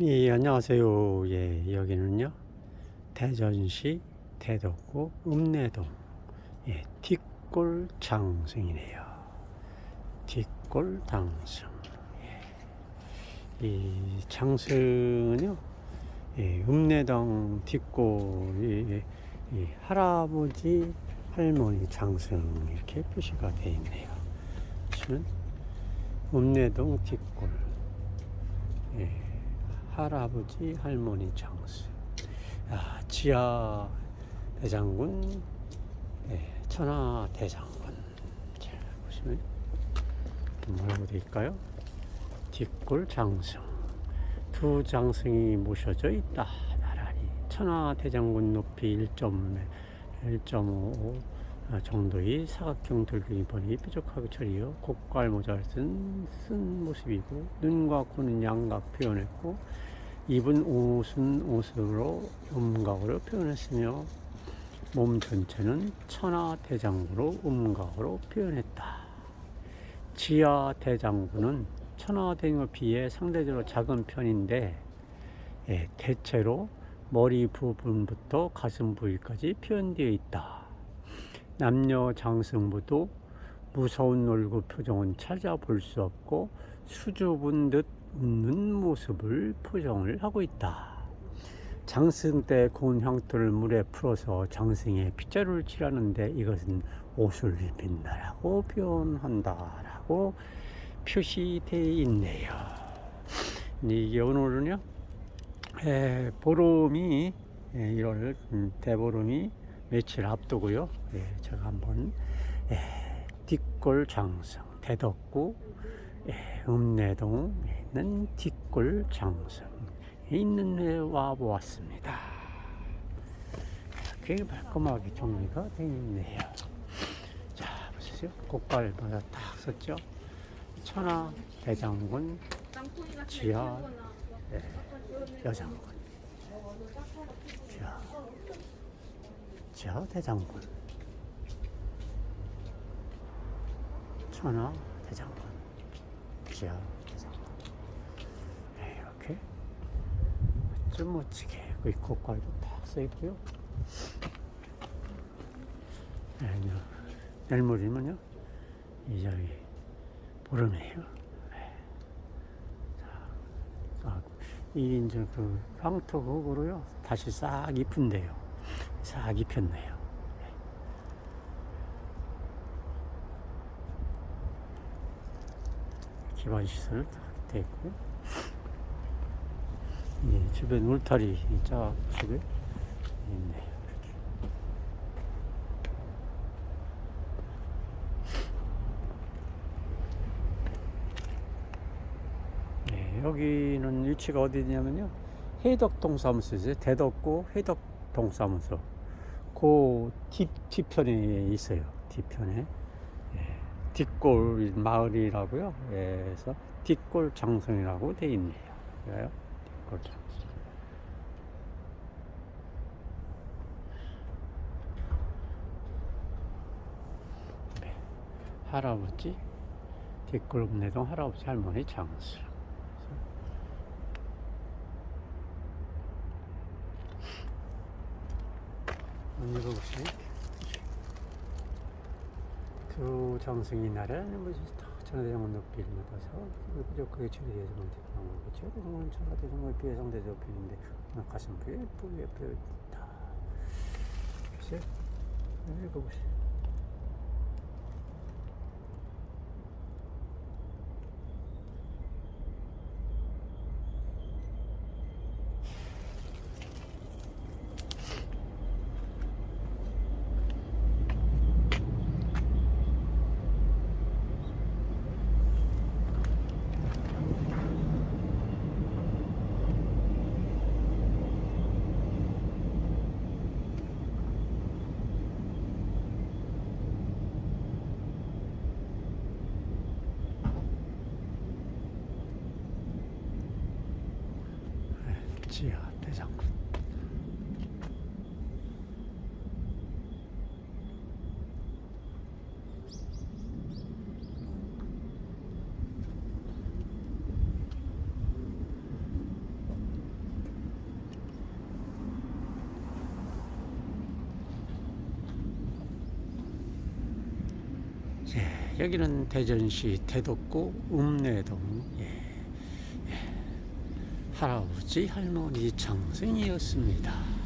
예, 안녕하세요. 예, 여기는요. 대전시 대덕구 읍내동 예, 뒷골 장승이네요. 뒷골 장승. 예. 이 장승은요. 예, 읍내동 뒷골이 이 할아버지 할머니 장승 이렇게 표시가 되어 있네요. 보시면 읍내동 뒷골. 예. 할아버지 할머니 장수. 아, 지하 대장군 예, 천하 대장군. 자 보시면 뭐라고 되어 있까요? 뒷골 장승. 두 장승이 모셔져 있다. 나란히 천하 대장군 높이 1.5 1.5 정도의 사각형 돌멩이 번이 뾰족하게 처리어 곡갈 모자를 쓴, 쓴 모습이고 눈과 코는 양각 표현했고 입은 옷은 옷으로 음각으로 표현했으며 몸 전체는 천하 대장구로 음각으로 표현했다. 지하 대장구는 천하 대장에 비해 상대적으로 작은 편인데 예, 대체로 머리 부분부터 가슴 부위까지 표현되어 있다. 남녀 장승부도 무서운 얼굴 표정은 찾아볼 수 없고 수줍은 듯 웃는 모습을 표정을 하고 있다. 장승 때 고운 향토를 물에 풀어서 장승에 빗자루를 칠하는데 이것은 옷을 입힌다라고 표현한다라고 표시되어 있네요. 이게 오늘은요, 에, 보름이 에, 1월 음, 대보름이 며칠 앞두고요. 예, 제가 한번 예, 뒷골 장성 대덕구 예, 읍내동에 있는 뒷골 장성에 있는 데와 보았습니다. 이렇게 말끔하게 정리가 되어 있네요. 자, 보세요. 곡발마다 딱 썼죠. 천하 대장군 지하 예, 여장군 지하 지하 대장군. 천하 대장군. 지하 대장군. 네, 이렇게 좀 멋지게 그 곡깔도 딱 써있고요. 네, 이제 내일모레면요 이 저기 보름이에요. 네. 자, 싹, 이 이제 그 황토 흙으로요 다시 싹 입힌대요 싹 입혔네요. 기반 시설 다 있고요. 예, 주변 울타리 자식에 있네요. 이렇게. 네, 여기는 위치가 어디냐면요. 해덕동 사무소죠. 대덕구 해덕 동 사무소. 그 뒤, 뒤편에 있어요. 뒤편에. 예, 뒷골 마을이라고요. 예, 그래서 뒷골 장성이라고 돼 있네요. 그래요? 뒷골 장성. 네. 할아버지 뒷골 읍내동 할아버지 할머니 장수. 읽어보세요. 두 장승이 날에는 뭐지 천하대장군 높이를 받아서 부족하게 처리되지 못했던 거죠. 대장군 천하대장군 비해 상대적 높이인데 가슴 부에 부에 부에 있다. 글쎄 읽어보세 아시아 대장군 예, 여기는 대전시 태덕구 읍내동 예. 할아버지 할머니 장생이었습니다.